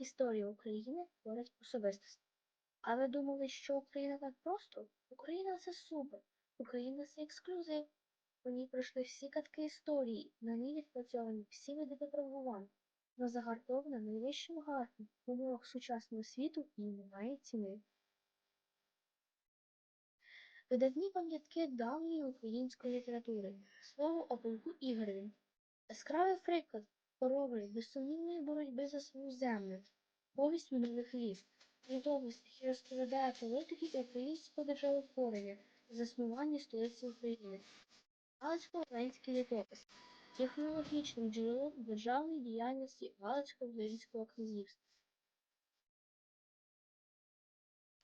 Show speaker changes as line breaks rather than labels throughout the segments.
Історія України творить особистості. А ви думали, що Україна так просто? Україна це супер. Україна це ексклюзив. У ній пройшли всі катки історії, на ній відпрацьовані всі види випробувань. Но загартована найвищим гарним в умовах сучасного світу і немає ціни. Видатні пам'ятки давньої української літератури. Слово о полку Ігореві. Яскравий приклад хороброї, безсумнівної боротьби за свою землю. Повість минулих літ. Літопис, який розповідає про витоки українського державотворення заснування столиці України. Галицько-український літопис. Технологічним джерелом державної діяльності Галицько-Українського князівства.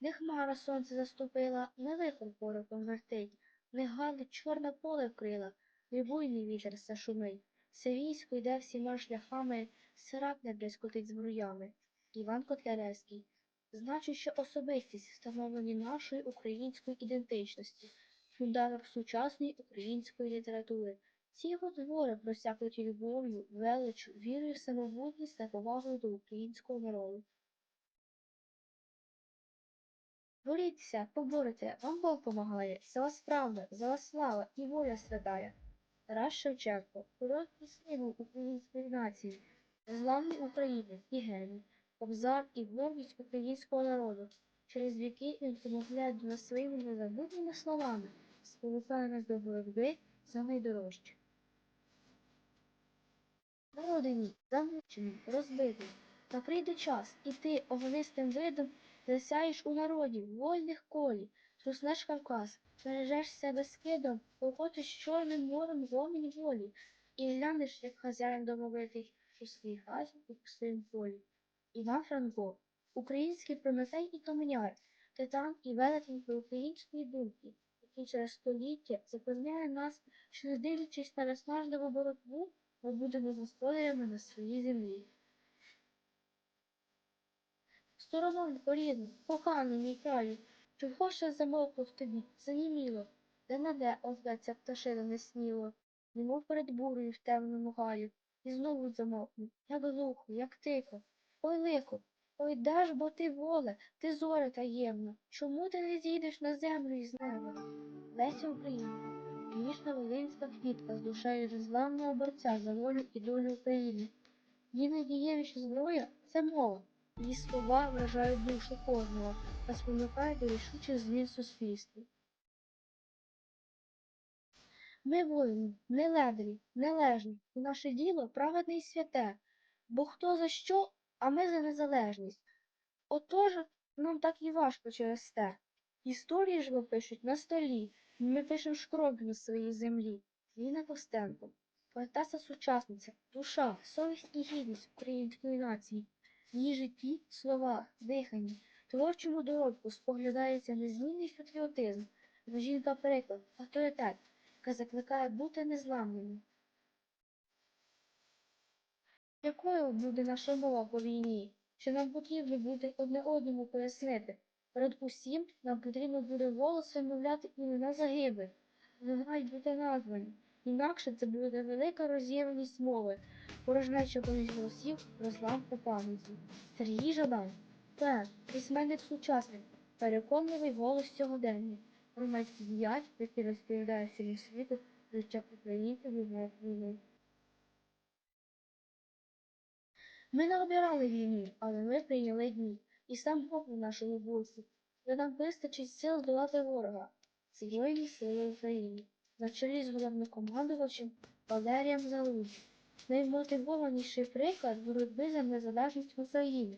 Не хмара сонце заступила, не лихо порохом вертить, не галить чорне поле вкрила, не буйний вітер все шумить. Все військо йде всіма шляхами, сирак не блискотить збруями. Іван Котляревський. Значуща особистість встановлені нашої української ідентичності, фундамент сучасної української літератури. Ці його твори просякнуті любов'ю, величчю, вірою в самобутність та повагою до українського народу. Боріться, поборете, вам Бог помагає, за вас правда, за вас слава і воля святая. Тарас Шевченко, короткий символ української нації, незламний України і геній, кобзар і гордість українського народу. Через віки він помовляє до нас своїми незабутніми словами, спонукає нас до боротьби за найдорожче. Народині, замучений, розбитий, та прийде час, і ти огнистим видом засяєш у народі, вольних колі, труснеш Кавказ, бережеш себе скидом, охочеш чорним морем вогонь волі, і глянеш, як хазяїн домовитий, у своїй хаті і пустим полі. Іван Франко, український Прометей і Каменяр, титан і велетень української думки, який через століття запевняє нас, що не дивлячись на наснажливу боротьбу, ми будемо господарями на своїй землі. Стороною порідну, коханий мій краю, чого ще замовкло в тобі, заніміло, де на де озветься пташина несміло, немов перед бурею в темному гаю, і знову замовкну, як глухо, як тихо. Ой, лихо, ой, ж бо ти воле, ти зоре таємна, чому ти не зійдеш на землю із неба? Леся Українка, ніжна волинська квітка з душею незламного борця за волю і долю України. Її найдієвіша зброя це мова. Її слова вражають душу кожного та спонукають рішучих змін суспільстві. Ми воїни, не ледарі, нележні, і наше діло праведне і святе, бо хто за що, а ми за незалежність. Отож нам так і важко через те. Історії ж ви пишуть на столі, ми пишемо шкробі на своїй землі. Ліна Костенко, поетеса сучасниця, душа, совість і гідність української нації. Її житті, слова, диханні, творчому доробку споглядається незмінний патріотизм, жінка приклад, авторитет, яка закликає бути незламними. Якою буде наша мова по війні? Що нам потрібно буде одне одному пояснити? Перед усім нам потрібно буде голосом вимовляти імена загиблих, вони мають бути названі. Інакше це буде велика роз'ємність мови, порожнеча поміж голосів, розлам у пам'яті. Сергій Жадан, поет, письменник сучасник, переконливий голос сьогодення, громадський діяч, який розповідає всьому світу життя українців і мов війни. Ми не обирали війну, але ми прийняли дні. І сам Бог на нашому боці. де нам вистачить сил здолати ворога. Збройні сили України. На чолі з головнокомандувачем Валерієм Залужним. Наймотивованіший приклад боротьби за незалежність України.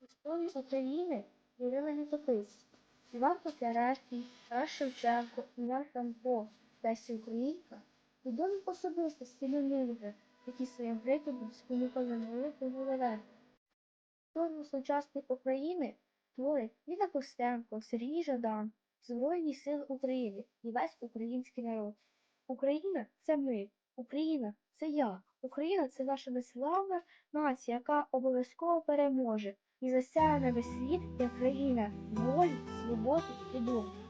Історії України вірили літописці. Іван Котляревський, Тарас Шевченко, Іван Франко, Леся Українка – відомі особистості люди, які своїм прикладом спонукали молитву володаря. Історію сучасної України творить Ліна Костенко, Сергій Жадан, Збройні Сили України і весь український народ. Україна це ми, Україна це я, Україна це наша неславна нація, яка обов'язково переможе і засяє на весь світ як країна волі, свободи і дому.